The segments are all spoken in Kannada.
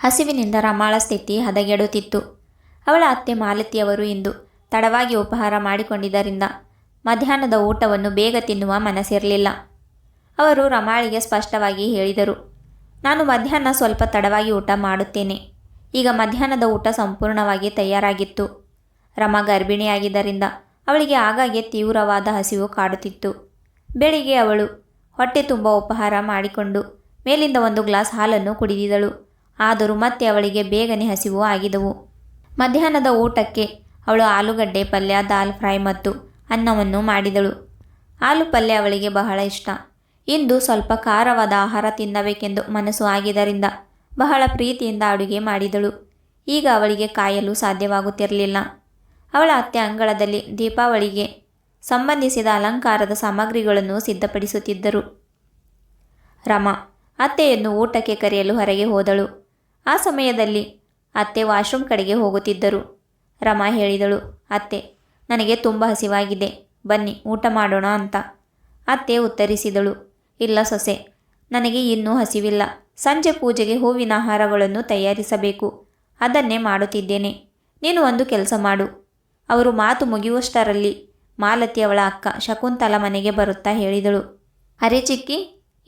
ಹಸಿವಿನಿಂದ ರಮಾಳ ಸ್ಥಿತಿ ಹದಗೆಡುತ್ತಿತ್ತು. ಅವಳ ಅತ್ತೆ ಮಾಲತಿಯವರು ಇಂದು ತಡವಾಗಿ ಉಪಹಾರ ಮಾಡಿಕೊಂಡಿದ್ದರಿಂದ ಮಧ್ಯಾಹ್ನದ ಊಟವನ್ನು ಬೇಗ ತಿನ್ನುವ ಮನಸ್ಸಿರಲಿಲ್ಲ. ಅವರು ರಮಾಳಿಗೆ ಸ್ಪಷ್ಟವಾಗಿ ಹೇಳಿದರು, ನಾನು ಮಧ್ಯಾಹ್ನ ಸ್ವಲ್ಪ ತಡವಾಗಿ ಊಟ ಮಾಡುತ್ತೇನೆ. ಈಗ ಮಧ್ಯಾಹ್ನದ ಊಟ ಸಂಪೂರ್ಣವಾಗಿ ತಯಾರಾಗಿತ್ತು. ರಮಾ ಗರ್ಭಿಣಿಯಾಗಿದ್ದರಿಂದ ಅವಳಿಗೆ ಆಗಾಗ್ಗೆ ತೀವ್ರವಾದ ಹಸಿವು ಕಾಡುತ್ತಿತ್ತು. ಬೆಳಿಗ್ಗೆ ಅವಳು ಹೊಟ್ಟೆ ತುಂಬ ಉಪಹಾರ ಮಾಡಿಕೊಂಡು ಮೇಲಿಂದ ಒಂದು ಗ್ಲಾಸ್ ಹಾಲನ್ನು ಕುಡಿದಿದಳು ಆದರೂ ಮತ್ತೆ ಅವಳಿಗೆ ಬೇಗನೆ ಹಸಿವು ಆಗಿದವು. ಮಧ್ಯಾಹ್ನದ ಊಟಕ್ಕೆ ಅವಳು ಆಲೂಗಡ್ಡೆ ಪಲ್ಯ, ದಾಲ್ ಫ್ರೈ ಮತ್ತು ಅನ್ನವನ್ನು ಮಾಡಿದಳು. ಆಲೂ ಪಲ್ಯ ಅವಳಿಗೆ ಬಹಳ ಇಷ್ಟ. ಇಂದು ಸ್ವಲ್ಪ ಖಾರವಾದ ಆಹಾರ ತಿನ್ನಬೇಕೆಂದು ಮನಸ್ಸು ಆಗಿದ್ದರಿಂದ ಬಹಳ ಪ್ರೀತಿಯಿಂದ ಅಡುಗೆ ಮಾಡಿದಳು. ಈಗ ಅವಳಿಗೆ ಕಾಯಲು ಸಾಧ್ಯವಾಗುತ್ತಿರಲಿಲ್ಲ. ಅವಳ ಅತ್ತೆ ಅಂಗಳದಲ್ಲಿ ದೀಪಾವಳಿಗೆ ಸಂಬಂಧಿಸಿದ ಅಲಂಕಾರದ ಸಾಮಗ್ರಿಗಳನ್ನು ಸಿದ್ಧಪಡಿಸುತ್ತಿದ್ದರು. ರಮಾ ಅತ್ತೆಯನ್ನು ಊಟಕ್ಕೆ ಕರೆಯಲು ಹೊರಗೆ ಹೋದಳು. ಆ ಸಮಯದಲ್ಲಿ ಅತ್ತೆ ವಾಶ್ರೂಮ್ ಕಡೆಗೆ ಹೋಗುತ್ತಿದ್ದರು. ರಮಾ ಹೇಳಿದಳು, ಅತ್ತೆ, ನನಗೆ ತುಂಬ ಹಸಿವಾಗಿದೆ. ಬನ್ನಿ, ಊಟ ಮಾಡೋಣ ಅಂತ. ಅತ್ತೆ ಉತ್ತರಿಸಿದಳು, ಇಲ್ಲ ಸೊಸೆ, ನನಗೆ ಇನ್ನೂ ಹಸಿವಿಲ್ಲ. ಸಂಜೆ ಪೂಜೆಗೆ ಹೂವಿನ ಆಹಾರಗಳನ್ನು ತಯಾರಿಸಬೇಕು. ಅದನ್ನೇ ಮಾಡುತ್ತಿದ್ದೇನೆ. ನೀನು ಒಂದು ಕೆಲಸ ಮಾಡು. ಅವರು ಮಾತು ಮುಗಿಯುವಷ್ಟರಲ್ಲಿ ಮಾಲತಿ ಅವಳ ಅಕ್ಕ ಶಕುಂತಲ ಮನೆಗೆ ಬರುತ್ತಾ ಹೇಳಿದಳು, ಅರೆ ಚಿಕ್ಕಿ,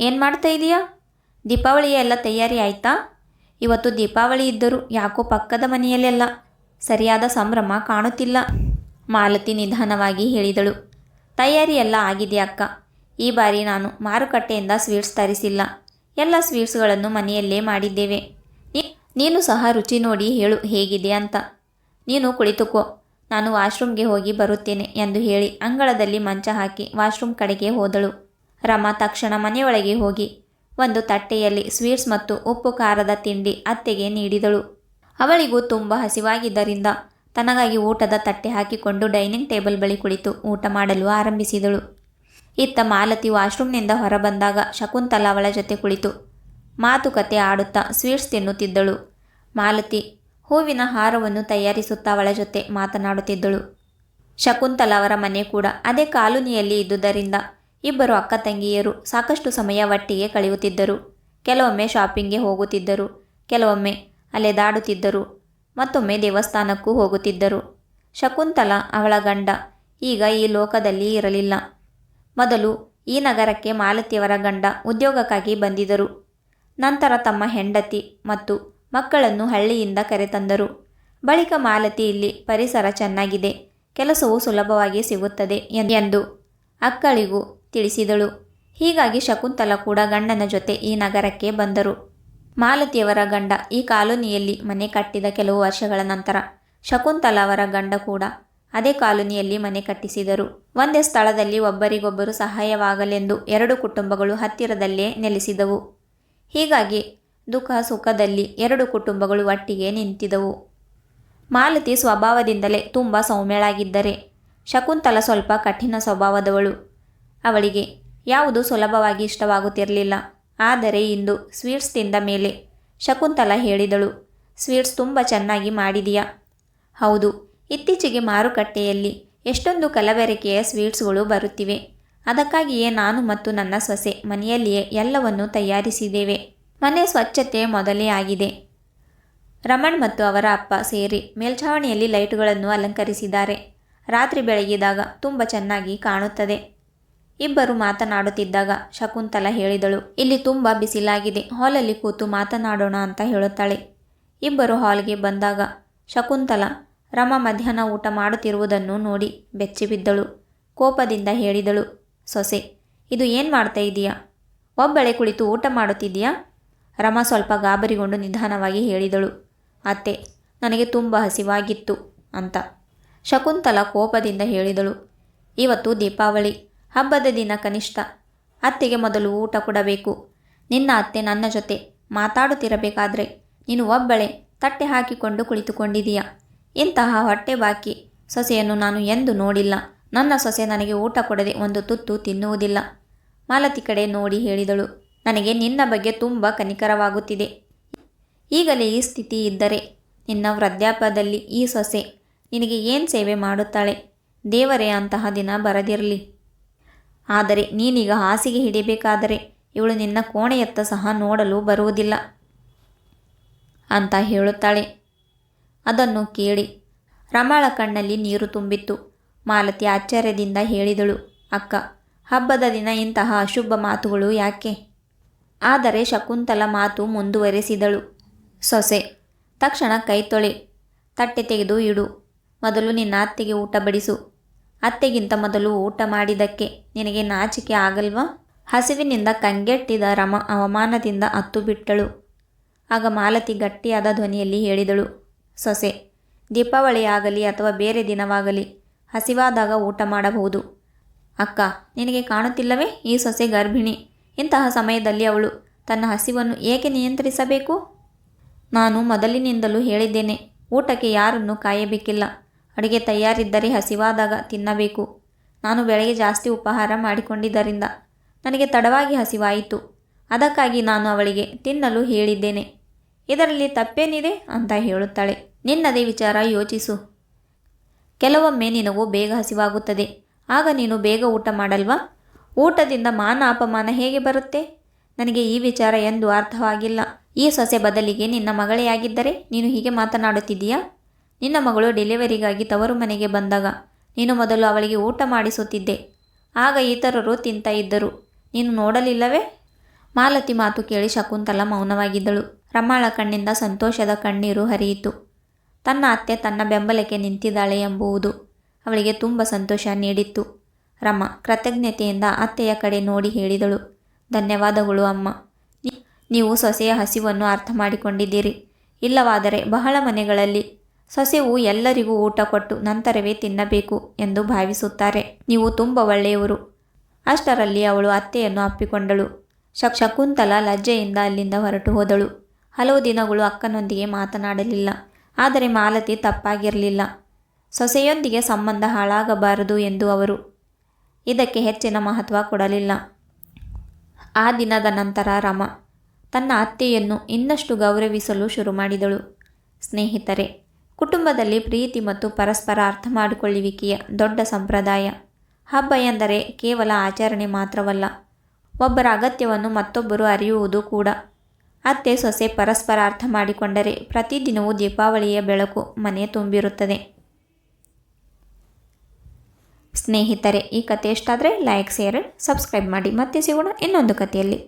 ಏನು ಮಾಡ್ತಾ ಇದೀಯಾ? ದೀಪಾವಳಿಯೆಲ್ಲ ತಯಾರಿ ಆಯ್ತಾ? ಇವತ್ತು ದೀಪಾವಳಿ ಇದ್ದರೂ ಯಾಕೋ ಪಕ್ಕದ ಮನೆಯಲ್ಲೆಲ್ಲ ಸರಿಯಾದ ಸಂಭ್ರಮ ಕಾಣುತ್ತಿಲ್ಲ. ಮಾಲತಿ ನಿಧಾನವಾಗಿ ಹೇಳಿದಳು. ತಯಾರಿ ಎಲ್ಲ ಆಗಿದೆ ಅಕ್ಕ. ಈ ಬಾರಿ ನಾನು ಮಾರುಕಟ್ಟೆಯಿಂದ ಸ್ವೀಟ್ಸ್ ತರಿಸಿಲ್ಲ. ಎಲ್ಲ ಸ್ವೀಟ್ಸ್ಗಳನ್ನು ಮನೆಯಲ್ಲೇ ಮಾಡಿದ್ದೇವೆ. ನೀನು ಸಹ ರುಚಿ ನೋಡಿ ಹೇಳು ಹೇಗಿದೆ ಅಂತ. ನೀನು ಕುಳಿತುಕೋ. ನಾನು ವಾಶ್ರೂಮ್ಗೆ ಹೋಗಿ ಬರುತ್ತೇನೆ ಎಂದು ಹೇಳಿ ಅಂಗಳದಲ್ಲಿ ಮಂಚ ಹಾಕಿ ವಾಶ್ರೂಮ್ ಕಡೆಗೆ ಹೋದಳು. ರಮಾ ತಕ್ಷಣ ಮನೆಯೊಳಗೆ ಹೋಗಿ ಒಂದು ತಟ್ಟೆಯಲ್ಲಿ ಸ್ವೀಟ್ಸ್ ಮತ್ತು ಉಪ್ಪು ಖಾರದ ತಿಂಡಿ ಅತ್ತೆಗೆ ನೀಡಿದಳು. ಅವಳಿಗೂ ತುಂಬ ಹಸಿವಾಗಿದ್ದರಿಂದ ತನಗಾಗಿ ಊಟದ ತಟ್ಟೆ ಹಾಕಿಕೊಂಡು ಡೈನಿಂಗ್ ಟೇಬಲ್ ಬಳಿ ಕುಳಿತು ಊಟ ಮಾಡಲು ಆರಂಭಿಸಿದಳು. ಇತ್ತ ಮಾಲತಿ ವಾಶ್ರೂಮ್ನಿಂದ ಹೊರಬಂದಾಗ ಶಕುಂತಲ ಅವಳ ಜೊತೆ ಕುಳಿತು ಮಾತುಕತೆ ಆಡುತ್ತಾ ಸ್ವೀಟ್ಸ್ ತಿನ್ನುತ್ತಿದ್ದಳು. ಮಾಲತಿ ಹೂವಿನ ಹಾರವನ್ನು ತಯಾರಿಸುತ್ತಾ ಅವಳ ಜೊತೆ ಮಾತನಾಡುತ್ತಿದ್ದಳು. ಶಕುಂತಲ ಅವರ ಮನೆ ಕೂಡ ಅದೇ ಕಾಲೋನಿಯಲ್ಲಿ ಇದ್ದುದರಿಂದ ಇಬ್ಬರು ಅಕ್ಕ ತಂಗಿಯರು ಸಾಕಷ್ಟು ಸಮಯ ಒಟ್ಟಿಗೆ ಕಳೆಯುತ್ತಿದ್ದರು. ಕೆಲವೊಮ್ಮೆ ಶಾಪಿಂಗ್ಗೆ ಹೋಗುತ್ತಿದ್ದರು. ಕೆಲವೊಮ್ಮೆ ಅಲೆದಾಡುತ್ತಿದ್ದರು ಮತ್ತೊಮ್ಮೆ ದೇವಸ್ಥಾನಕ್ಕೂ ಹೋಗುತ್ತಿದ್ದರು. ಶಕುಂತಲ ಅವಳ ಗಂಡ ಈಗ ಈ ಲೋಕದಲ್ಲಿ ಇರಲಿಲ್ಲ. ಮೊದಲು ಈ ನಗರಕ್ಕೆ ಮಾಲತಿಯವರ ಗಂಡ ಉದ್ಯೋಗಕ್ಕಾಗಿ ಬಂದಿದ್ದರು. ನಂತರ ತಮ್ಮ ಹೆಂಡತಿ ಮತ್ತು ಮಕ್ಕಳನ್ನು ಹಳ್ಳಿಯಿಂದ ಕರೆತಂದರು. ಬಳಿಕ ಮಾಲತಿ ಇಲ್ಲಿ ಪರಿಸರ ಚೆನ್ನಾಗಿದೆ. ಕೆಲಸವು ಸುಲಭವಾಗಿ ಸಿಗುತ್ತದೆ ಎಂದು ಅಕ್ಕಳಿಗೂ ತಿಳಿಸಿದಳು. ಹೀಗಾಗಿ ಶಕುಂತಲ ಕೂಡ ಗಂಡನ ಜೊತೆ ಈ ನಗರಕ್ಕೆ ಬಂದರು. ಮಾಲತಿಯವರ ಗಂಡ ಈ ಕಾಲೋನಿಯಲ್ಲಿ ಮನೆ ಕಟ್ಟಿದ ಕೆಲವು ವರ್ಷಗಳ ನಂತರ ಶಕುಂತಲ ಅವರ ಗಂಡ ಕೂಡ ಅದೇ ಕಾಲೋನಿಯಲ್ಲಿ ಮನೆ ಕಟ್ಟಿಸಿದರು. ಒಂದೇ ಸ್ಥಳದಲ್ಲಿ ಒಬ್ಬರಿಗೊಬ್ಬರು ಸಹಾಯವಾಗಲೆಂದು ಎರಡು ಕುಟುಂಬಗಳು ಹತ್ತಿರದಲ್ಲೇ ನೆಲೆಸಿದವು. ಹೀಗಾಗಿ ದುಃಖ ಸುಖದಲ್ಲಿ ಎರಡು ಕುಟುಂಬಗಳು ಒಟ್ಟಿಗೆ ನಿಂತಿದವು. ಮಾಲತಿ ಸ್ವಭಾವದಿಂದಲೇ ತುಂಬ ಸೌಮ್ಯಳಾಗಿದ್ದರೆ ಶಕುಂತಲ ಸ್ವಲ್ಪ ಕಠಿಣ ಸ್ವಭಾವದವಳು. ಅವಳಿಗೆ, ಯಾವುದು ಸುಲಭವಾಗಿ ಇಷ್ಟವಾಗುತ್ತಿರಲಿಲ್ಲ. ಆದರೆ ಇಂದು ಸ್ವೀಟ್ಸ್ ತಿಂದ ಮೇಲೆ ಶಕುಂತಲ ಹೇಳಿದಳು, ಸ್ವೀಟ್ಸ್ ತುಂಬ ಚೆನ್ನಾಗಿ ಮಾಡಿದೀಯಾ? ಹೌದು, ಇತ್ತೀಚೆಗೆ ಮಾರುಕಟ್ಟೆಯಲ್ಲಿ ಎಷ್ಟೊಂದು ಕಲಬೆರಕೆಯ ಸ್ವೀಟ್ಸ್ಗಳು ಬರುತ್ತಿವೆ. ಅದಕ್ಕಾಗಿಯೇ ನಾನು ಮತ್ತು ನನ್ನ ಸೊಸೆ ಮನೆಯಲ್ಲಿಯೇ ಎಲ್ಲವನ್ನೂ ತಯಾರಿಸಿದ್ದೇವೆ. ಮನೆ ಸ್ವಚ್ಛತೆ ಮೊದಲೇ ಆಗಿದೆ. ರಮಣ್ ಮತ್ತು ಅವರ ಅಪ್ಪ ಸೇರಿ ಮೇಲ್ಛಾವಣಿಯಲ್ಲಿ ಲೈಟುಗಳನ್ನು ಅಲಂಕರಿಸಿದ್ದಾರೆ. ರಾತ್ರಿ ಬೆಳಗಿದಾಗ ತುಂಬ ಚೆನ್ನಾಗಿ ಕಾಣುತ್ತದೆ. ಇಬ್ಬರು ಮಾತನಾಡುತ್ತಿದ್ದಾಗ ಶಕುಂತಲ ಹೇಳಿದಳು, ಇಲ್ಲಿ ತುಂಬ ಬಿಸಿಲಾಗಿದೆ, ಹಾಲಲ್ಲಿ ಕೂತು ಮಾತನಾಡೋಣ ಅಂತ ಹೇಳುತ್ತಾಳೆ. ಇಬ್ಬರು ಹಾಲ್ಗೆ ಬಂದಾಗ ಶಕುಂತಲ, ರಮ ಮಧ್ಯಾಹ್ನ ಊಟ ಮಾಡುತ್ತಿರುವುದನ್ನು ನೋಡಿ ಬೆಚ್ಚಿಬಿದ್ದಳು ಕೋಪದಿಂದ ಹೇಳಿದಳು, ಸೊಸೆ, ಇದು ಏನು ಮಾಡ್ತಾ ಇದೀಯಾ? ಒಬ್ಬಳೆ ಕುಳಿತು ಊಟ ಮಾಡುತ್ತಿದ್ದೀಯಾ ರಮ ಸ್ವಲ್ಪ ಗಾಬರಿಗೊಂಡು ನಿಧಾನವಾಗಿ ಹೇಳಿದಳು, ಅತ್ತೆ, ನನಗೆ ತುಂಬ ಹಸಿವಾಗಿತ್ತು, ಅಂತ. ಶಕುಂತಲ ಕೋಪದಿಂದ ಹೇಳಿದಳು, ಇವತ್ತು ದೀಪಾವಳಿ ಹಬ್ಬದ ದಿನ ಕನಿಷ್ಠ. ಅತ್ತೆಗೆ ಮೊದಲು ಊಟ ಕೊಡಬೇಕು. ನಿನ್ನ ಅತ್ತೆ ನನ್ನ ಜೊತೆ ಮಾತಾಡುತ್ತಿರಬೇಕಾದ್ರೆ ನೀನು ಒಬ್ಬಳೆ, ತಟ್ಟೆ ಹಾಕಿಕೊಂಡು ಕುಳಿತುಕೊಂಡಿದೀಯ ಇಂತಹ ಹೊಟ್ಟೆ ಬಾಕಿ ಸೊಸೆಯನ್ನು ನಾನು ಎಂದು ನೋಡಿಲ್ಲ. ನನ್ನ ಸೊಸೆ ನನಗೆ ಊಟ ಕೊಡದೆ ಒಂದು ತುತ್ತು ತಿನ್ನುವುದಿಲ್ಲ. ಮಾಲತಿ ಕಡೆ ನೋಡಿ ಹೇಳಿದಳು, ನನಗೆ ನಿನ್ನ ಬಗ್ಗೆ ತುಂಬ ಕನಿಕರವಾಗುತ್ತಿದೆ. ಈಗಲೇ ಈ ಸ್ಥಿತಿ ಇದ್ದರೆ ನಿನ್ನ ವೃದ್ಧಾಪ್ಯದಲ್ಲಿ ಈ ಸೊಸೆ ನಿನಗೆ ಏನು ಸೇವೆ ಮಾಡುತ್ತಾಳೆ? ದೇವರೇ ಅಂತಹ ದಿನ ಬರದಿರಲಿ. ಆದರೆ ನೀನೀಗ ಹಾಸಿಗೆ ಹಿಡಿಬೇಕಾದರೆ ಇವಳು ನಿನ್ನ ಕೋಣೆಯತ್ತ ಸಹ ನೋಡಲು ಬರುವುದಿಲ್ಲ ಅಂತ ಹೇಳುತ್ತಾಳೆ. ಅದನ್ನು ಕೇಳಿ ರಮಾಳ ಕಣ್ಣಲ್ಲಿ ನೀರು ತುಂಬಿತ್ತು. ಮಾಲತಿ ಆಶ್ಚರ್ಯದಿಂದ ಹೇಳಿದಳು, ಅಕ್ಕ, ಹಬ್ಬದ ದಿನ ಇಂತಹ ಅಶುಭ ಮಾತುಗಳು ಯಾಕೆ? ಆದರೆ ಶಕುಂತಲ ಮಾತು ಮುಂದುವರೆಸಿದಳು. ಸೊಸೆ, ತಕ್ಷಣ ಕೈ ತೊಳೆ, ತಟ್ಟೆ ತೆಗೆದು ಇಡು. ಮೊದಲು ನಿನ್ನ ಅತ್ತೆಗೆ ಊಟ ಬಡಿಸು. ಅತ್ತೆಗಿಂತ ಮೊದಲು ಊಟ ಮಾಡಿದ್ದಕ್ಕೆ. ನಿನಗೆ ನಾಚಿಕೆ ಆಗಲ್ವಾ? ಹಸಿವಿನಿಂದ ಕಂಗೆಟ್ಟಿದ ರಮ ಅವಮಾನದಿಂದ ಅತ್ತು ಬಿಟ್ಟಳು ಆಗ ಮಾಲತಿ ಗಟ್ಟಿಯಾದ ಧ್ವನಿಯಲ್ಲಿ ಹೇಳಿದಳು, ಸೊಸೆ, ದೀಪಾವಳಿಯಾಗಲಿ ಅಥವಾ ಬೇರೆ ದಿನವಾಗಲಿ ಹಸಿವಾದಾಗ ಊಟ ಮಾಡಬಹುದು. ಅಕ್ಕ, ನಿನಗೆ ಕಾಣುತ್ತಿಲ್ಲವೇ ಈ ಸೊಸೆ ಗರ್ಭಿಣಿ? ಇಂತಹ ಸಮಯದಲ್ಲಿ ಅವಳು ತನ್ನ ಹಸಿವನ್ನು ಏಕೆ ನಿಯಂತ್ರಿಸಬೇಕು? ನಾನು ಮೊದಲಿನಿಂದಲೂ ಹೇಳಿದ್ದೇನೆ, ಊಟಕ್ಕೆ ಯಾರನ್ನು ಕಾಯಬೇಕಿಲ್ಲ. ಅಡುಗೆ ತಯಾರಿದ್ದರೆ ಹಸಿವಾದಾಗ ತಿನ್ನಬೇಕು. ನಾನು ಬೆಳಗ್ಗೆ ಜಾಸ್ತಿ ಉಪಹಾರ ಮಾಡಿಕೊಂಡಿದ್ದರಿಂದ ನನಗೆ ತಡವಾಗಿ ಹಸಿವಾಯಿತು. ಅದಕ್ಕಾಗಿ ನಾನು ಅವಳಿಗೆ ತಿನ್ನಲು ಹೇಳಿದ್ದೇನೆ. ಇದರಲ್ಲಿ ತಪ್ಪೇನಿದೆ ಅಂತ ಹೇಳುತ್ತಾಳೆ. ನಿನ್ನದೇ ವಿಚಾರ ಯೋಚಿಸು. ಕೆಲವೊಮ್ಮೆ ನಿನಗೂ ಬೇಗ ಹಸಿವಾಗುತ್ತದೆ. ಆಗ ನೀನು ಬೇಗ ಊಟ ಮಾಡಲ್ವಾ? ಊಟದಿಂದ ಮಾನ ಅಪಮಾನ ಹೇಗೆ ಬರುತ್ತೆ? ನನಗೆ ಈ ವಿಚಾರ ಎಂದು ಅರ್ಥವಾಗಿಲ್ಲ. ಈ ಸೊಸೆ ಬದಲಿಗೆ ನಿನ್ನ ಮಗಳೇ ಆಗಿದ್ದರೆ ನೀನು ಹೀಗೆ ಮಾತನಾಡುತ್ತಿದ್ದೀಯಾ? ನಿನ್ನ ಮಗಳು ಡೆಲಿವರಿಗಾಗಿ ತವರು ಮನೆಗೆ ಬಂದಾಗ ನೀನು ಮೊದಲು ಅವಳಿಗೆ ಊಟ ಮಾಡಿಸುತ್ತಿದ್ದೆ. ಆಗ ಇತರರು ತಿಂತ ಇದ್ದರು. ನೀನು ನೋಡಲಿಲ್ಲವೇ? ಮಾಲತಿ ಮಾತು ಕೇಳಿ ಶಕುಂತಲ ಮೌನವಾಗಿದ್ದಳು. ರಮಾಳ ಕಣ್ಣಿಂದ ಸಂತೋಷದ ಕಣ್ಣೀರು ಹರಿಯಿತು. ತನ್ನ ಅತ್ತೆ ತನ್ನ ಬೆಂಬಲಕ್ಕೆ ನಿಂತಿದ್ದಾಳೆ ಎಂಬುವುದು ಅವಳಿಗೆ ತುಂಬ ಸಂತೋಷ ನೀಡಿತ್ತು. ರಮ ಕೃತಜ್ಞತೆಯಿಂದ ಅತ್ತೆಯ ಕಡೆ ನೋಡಿ ಹೇಳಿದಳು. ಧನ್ಯವಾದಗಳು ಅಮ್ಮ. ನೀವು ಸೊಸೆಯ ಹಸಿವನ್ನು ಅರ್ಥ ಮಾಡಿಕೊಂಡಿದ್ದೀರಿ ಇಲ್ಲವಾದರೆ ಬಹಳ ಮನೆಗಳಲ್ಲಿ ಸೊಸೆವು ಎಲ್ಲರಿಗೂ ಊಟ ಕೊಟ್ಟು ನಂತರವೇ ತಿನ್ನಬೇಕು ಎಂದು ಭಾವಿಸುತ್ತಾರೆ. ನೀವು ತುಂಬ ಒಳ್ಳೆಯವರು. ಅಷ್ಟರಲ್ಲಿ ಅವಳು ಅತ್ತೆಯನ್ನು ಅಪ್ಪಿಕೊಂಡಳು. ಶಕ್ ಶಕುಂತಲ ಲಜ್ಜೆಯಿಂದ ಅಲ್ಲಿಂದ ಹೊರಟು ಹೋದಳು. ಹಲವು ದಿನಗಳು ಅಕ್ಕನೊಂದಿಗೆ ಮಾತನಾಡಲಿಲ್ಲ. ಆದರೆ ಮಾಲತಿ ತಪ್ಪಾಗಿರಲಿಲ್ಲ. ಸೊಸೆಯೊಂದಿಗೆ ಸಂಬಂಧ ಹಾಳಾಗಬಾರದು ಎಂದು ಅವರು ಇದಕ್ಕೆ ಹೆಚ್ಚಿನ ಮಹತ್ವ ಕೊಡಲಿಲ್ಲ. ಆ ದಿನದ ನಂತರ ರಮ ತನ್ನ ಅತ್ತೆಯನ್ನು ಇನ್ನಷ್ಟು ಗೌರವಿಸಲು ಶುರು ಮಾಡಿದಳು. ಸ್ನೇಹಿತರೆ ಕುಟುಂಬದಲ್ಲಿ ಪ್ರೀತಿ ಮತ್ತು ಪರಸ್ಪರ ಅರ್ಥ ಮಾಡಿಕೊಳ್ಳುವಿಕೆಯ ದೊಡ್ಡ ಸಂಪ್ರದಾಯ. ಹಬ್ಬ ಎಂದರೆ ಕೇವಲ ಆಚರಣೆ ಮಾತ್ರವಲ್ಲ, ಒಬ್ಬರ ಅಗತ್ಯವನ್ನು ಮತ್ತೊಬ್ಬರು ಅರಿಯುವುದು ಕೂಡ. ಅತ್ತೆ ಸೊಸೆ ಪರಸ್ಪರ ಅರ್ಥ ಮಾಡಿಕೊಂಡರೆ ಪ್ರತಿದಿನವೂ ದೀಪಾವಳಿಯ ಬೆಳಕು ಮನೆ ತುಂಬಿರುತ್ತದೆ. ಸ್ನೇಹಿತರೆ, ಈ ಕತೆ ಇಷ್ಟಾದರೆ ಲೈಕ್ ಶೇರ್ ಸಬ್ಸ್ಕ್ರೈಬ್ ಮಾಡಿ ಮತ್ತೆ ಸಿಗೋಣ ಇನ್ನೊಂದು ಕಥೆಯಲ್ಲಿ.